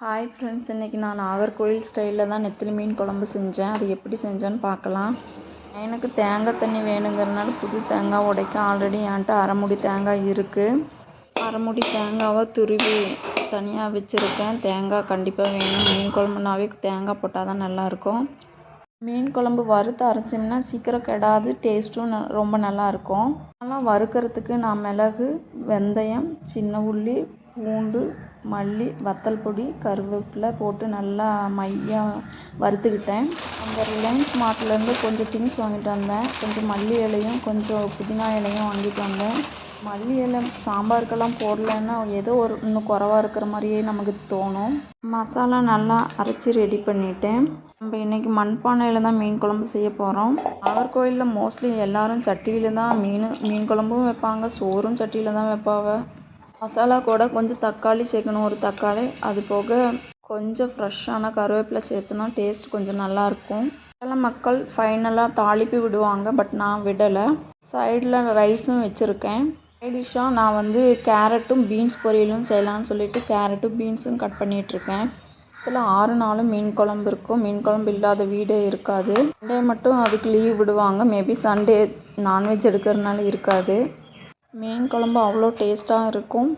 Hi friends இன்றைக்கி நான் நாகர்கோவில் ஸ்டைலில் தான் நெத்திலி மீன் குழம்பு செஞ்சேன். அது எப்படி செஞ்சேன்னு பார்க்கலாம். எனக்கு தேங்காய் தண்ணி வேணுங்கிறனால புது தேங்காய் உடைக்க ஆல்ரெடி என்கிட்ட அரைமுடி தேங்காய் இருக்குது அரைமுடி தேங்காவை துருவி தனியாக வச்சுருக்கேன். தேங்காய் கண்டிப்பாக வேணும். மீன் குழம்புனாவே தேங்காய் போட்டால் தான் நல்லாயிருக்கும் மீன் குழம்பு வறுத்து அரைச்சோம்னா சீக்கிரம் கெடாது டேஸ்ட்டும் ந ரொம்ப நல்லாயிருக்கும் அதெல்லாம் வறுக்கிறதுக்கு நான் மிளகு வெந்தயம் சின்ன உள்ளி பூண்டு மல்லி வத்தல் பொடி கருவேப்பிலை போட்டு நல்லா மையாக வறுத்துக்கிட்டேன். அந்த ரிலையன்ஸ் மார்ட்லேருந்து கொஞ்சம் திங்ஸ் வாங்கிட்டு வந்தேன். கொஞ்சம் மல்லி இலையும் கொஞ்சம் புதினா இலையும் வாங்கிட்டு வந்தேன். மல்லி இலை சாம்பாருக்கெல்லாம் போடலைன்னா ஏதோ ஒரு இன்னும் குறவாக இருக்கிற மாதிரியே நமக்கு தோணும். மசாலா நல்லா அரைச்சி ரெடி பண்ணிட்டேன். நம்ம இன்றைக்கி மண்பானையில் தான் மீன் குழம்பு செய்ய போகிறோம் நாகர்கோவிலில் மோஸ்ட்லி எல்லோரும் சட்டியில் தான் மீன் மீன் குழம்பும் வைப்பாங்க. சோறும் சட்டியில் தான் வைப்பாங்க மசாலா கூட கொஞ்சம் தக்காளி சேர்க்கணும். ஒரு தக்காளி அது போக கொஞ்சம் ஃப்ரெஷ்ஷான கருவேப்பிலை சேர்த்துனா டேஸ்ட் கொஞ்சம் நல்லாயிருக்கும் சில மக்கள் ஃபைனலாக தாளிப்பு விடுவாங்க பட் நான் விடலை. சைடில் ரைஸும் வச்சுருக்கேன். சைடிஷ்ஷாக நான் வந்து கேரட்டும் பீன்ஸ் பொரியலும் செய்யலான்னு சொல்லிட்டு கேரட்டும் பீன்ஸும் கட் பண்ணிகிட்ருக்கேன் இதில் ஆறு நாளும் மீன் குழம்பு இருக்கும். மீன் குழம்பு இல்லாத வீடே இருக்காது. சண்டே மட்டும் அதுக்கு லீவ் விடுவாங்க. மேபி சண்டே நான்வெஜ் எடுக்கிறதுனால இருக்காது. மீன் குழம்பு அவ்வளோ டேஸ்ட்டாக இருக்கும்.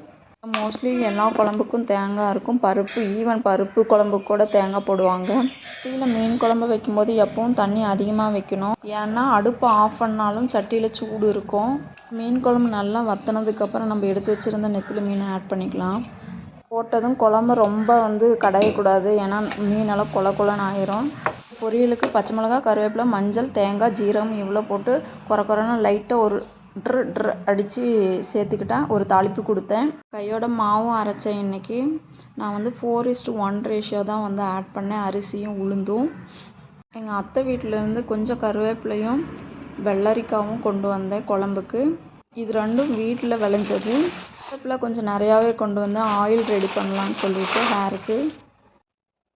மோஸ்ட்லி எல்லா குழம்புக்கும் தேங்காய் இருக்கும். பருப்பு ஈவன் பருப்பு குழம்புக்கு கூட தேங்காய் போடுவாங்க. சட்டியில் மீன் குழம்பு வைக்கும்போது எப்பவும் தண்ணி அதிகமாக வைக்கணும். ஏன்னா அடுப்பை ஆஃப் பண்ணாலும் சட்டியில் சூடு இருக்கும். மீன் குழம்பு நல்லா வத்தினதுக்கப்புறம் நம்ம எடுத்து வச்சுருந்த நெத்திலி மீனை ஆட் பண்ணிக்கலாம். போட்டதும் குழம்பு ரொம்ப வந்து கடையக்கூடாது. ஏன்னா மீனெல்லாம் கொல கொலன்னு ஆயிரும். பொரியலுக்கு பச்சை மிளகா கருவேப்பிலை மஞ்சள் தேங்காய் ஜீரகம் இவ்வளோ போட்டு குறை குறைன்னு லைட்டாக ஒரு ட்ரு ட்ரு அடித்து சேர்த்துக்கிட்டேன். ஒரு தாளிப்பு கொடுத்தேன். கையோட மாவும் அரைச்சேன் இன்றைக்கி நான் வந்து ஃபோர் இஸ்ட்டு ஒன் ரேஷியோ தான் வந்து ஆட் பண்ணேன். அரிசியும் உளுந்தும். எங்கள் அத்தை வீட்டிலேருந்து கொஞ்சம் கருவேப்பிலையும் வெள்ளரிக்காவும் கொண்டு வந்தேன் குழம்புக்கு. இது ரெண்டும் வீட்டில் விளைஞ்சது. கருவேப்பிலை கொஞ்சம் நிறையாவே கொண்டு வந்தேன் ஆயில் ரெடி பண்ணலான்னு சொல்லிட்டு ஹேருக்கு